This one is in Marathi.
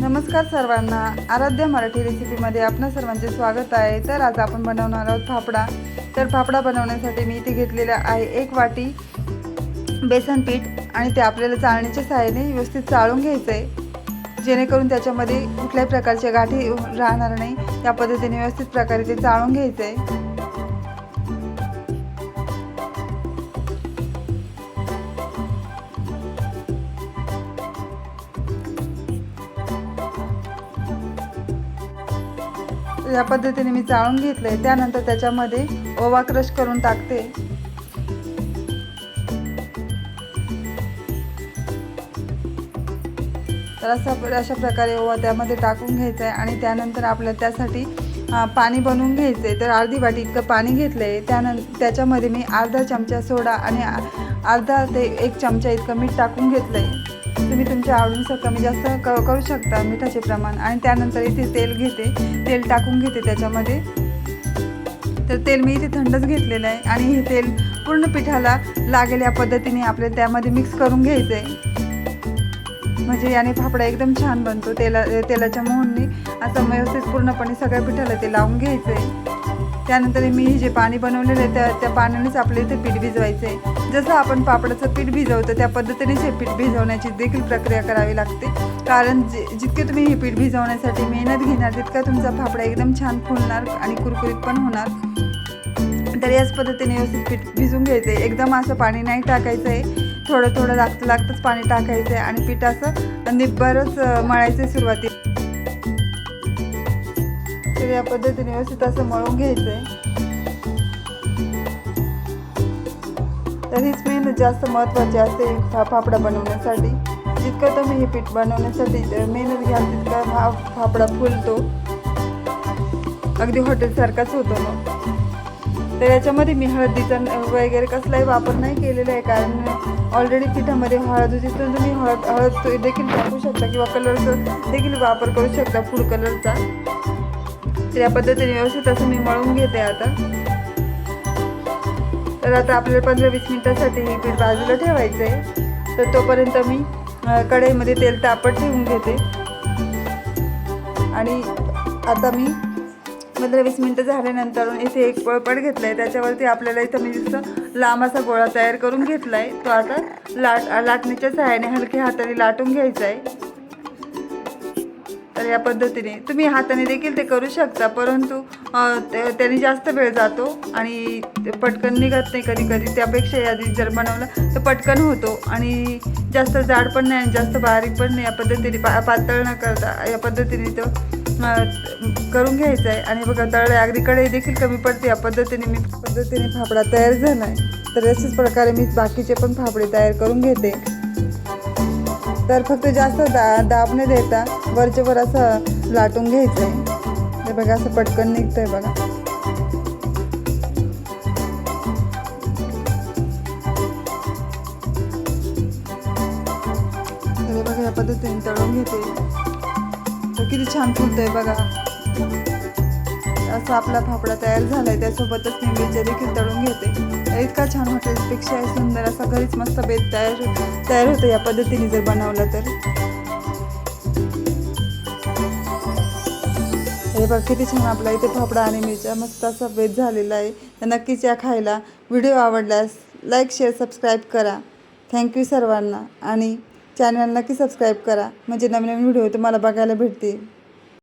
नमस्कार सर्वांना. आराध्य मराठी रेसिपीमध्ये आपणा सर्वांचे स्वागत आहे. तर आज आपण बनवणार आहोत फाफडा. तर फाफडा बनवण्यासाठी मी इथे घेतलेला आहे एक वाटी बेसन पीठ आणि ते आपल्याला चाळणीच्या सहाय्याने व्यवस्थित चाळून घ्यायचं आहे जेणेकरून त्याच्यामध्ये कुठल्याही प्रकारच्या गाठी राहणार नाही. त्या पद्धतीने व्यवस्थित प्रकारे ते चाळून घ्यायचं आहे या पद्धतीने मी चाळून घेतलं आहे त्यानंतर त्याच्यामध्ये ओवा क्रश करून टाकते. तर असा अशा प्रकारे ओवा त्यामध्ये टाकून घ्यायचा आहे आणि त्यानंतर आपल्या त्यासाठी पाणी बनवून घ्यायचं आहे तर अर्धी वाटी इतकं पाणी घेतलं आहे त्यानं त्याच्यामध्ये मी अर्धा चमचा सोडा आणि आ- अर्धा ते एक चमचा इतकं मीठ टाकून घेतलं आहे तुम्ही तुमच्या आवडीनुसार कमी जास्त क करू शकता मिठाचे प्रमाण. आणि त्यानंतर इथे तेल घेते. तेल टाकून घेते त्याच्यामध्ये. तर तेल मी इथे थंडच घेतलेलं आहे. आणि हे तेल पूर्ण पिठाला लागेल या पद्धतीने आपल्याला त्यामध्ये मिक्स करून घ्यायचं आहे म्हणजे याने फाफडा एकदम छान बनतो तेला तेलाच्या मोहनने. असं व्यवस्थित पूर्णपणे सगळ्या पिठाला ते लावून घ्यायचं आहे त्यानंतर मी हे जे पाणी बनवलेलं आहे त्या त्या पाण्यानेच आपल्या इथे पीठ भिजवायचं आहे जसं आपण पापडाचं पीठ भिजवतो त्या पद्धतीनेच हे पीठ भिजवण्याची देखील प्रक्रिया करावी लागते. कारण जे जितके तुम्ही हे पीठ भिजवण्यासाठी मेहनत घेणार तितका तुमचा फापडा एकदम छान फुलणार आणि कुरकुरीत पण होणार. तर याच पद्धतीने व्यवस्थित पीठ भिजून घ्यायचं आहे एकदम असं पाणी नाही टाकायचं आहे थोडं थोडं लागतं लागतंच पाणी टाकायचं आहे आणि पीठ असं निब्बरच मळायचं आहे सुरुवातीला. तर या पद्धतीने व्यवस्थित असं मळून घ्यायचं आहे तर हीच मेहनत जास्त महत्त्वाची असते फा फाफडा बनवण्यासाठी. जितकं तुम्ही हे पीठ बनवण्यासाठी मेहनत घ्याल तितका हा फाफडा फुलतो. अगदी हॉटेलसारखाच होतो मग. तर याच्यामध्ये मी हळदीचा वगैरे कसलाही वापर नाही केलेला आहे कारण ऑलरेडी पिठामध्ये हळद होती तर तुम्ही हळद हळद देखील टाकू शकता किंवा कलरचा देखील वापर करू शकता फूड कलरचा तर या पद्धतीने व्यवस्थित असं मी मळून घेते आता. तर आता आपल्याला पंधरा वीस मिनटासाठी हे पीठ बाजूला ठेवायचं आहे तर तोपर्यंत मी कढईमध्ये तेल तापट ठेवून घेते. आणि आता मी पंधरा वीस मिनटं झाल्यानंतर इथे एक पळपट घेतला आहे त्याच्यावरती आपल्याला इथं मी जसं लांब असा गोळा तयार करून घेतला आहे तो आता लाट लाटणीच्या सहाय्याने हलक्या हाताने लाटून घ्यायचा आहे तर या पद्धतीने तुम्ही हाताने देखील ते करू शकता परंतु त्याने जास्त वेळ जातो आणि पटकन निघत नाही कधी कधी. त्यापेक्षा यादी जर बनवलं तर पटकन होतो आणि जास्त जाड पण नाही आणि जास्त बारीक पण नाही. या पद्धतीने पा पातळ न करता या पद्धतीने तो करून घ्यायचा आहे. आणि बघा तळले अगदी कढई देखील कमी पडते. या पद्धतीने मी पद्धतीने फाफडा तयार झाला आहे तर अशाच प्रकारे मी बाकीचे पण फाफडे तयार करून घेते. तर फक्त जास्त दा दाब न देता. वरच्या वर असं लाटून घ्यायचं आहे हे बघा असं पटकन निघतंय बघा. बघा या पद्धतीने तळून घेते. तर किती छान फुलतंय बघा. असा आपला फाफडा तयार झालाय. त्यासोबतच मी देखील तळून घेते. इतका छान हॉटेलपेक्षा सुंदर असा घरीच मस्त बेत तयार तयार होतो या पद्धतीने जर बनवला तर. हे बघ किती छान आपला इथे फाफडा आणि मिरच्या मस्त असा बेत झालेला आहे. तर नक्कीच या खायला. व्हिडिओ आवडल्यास लाईक शेअर सबस्क्राईब करा. थँक्यू सर्वांना. आणि चॅनल नक्की सबस्क्राईब करा. म्हणजे नवीन नवीन व्हिडिओ तुम्हाला बघायला भेटतील.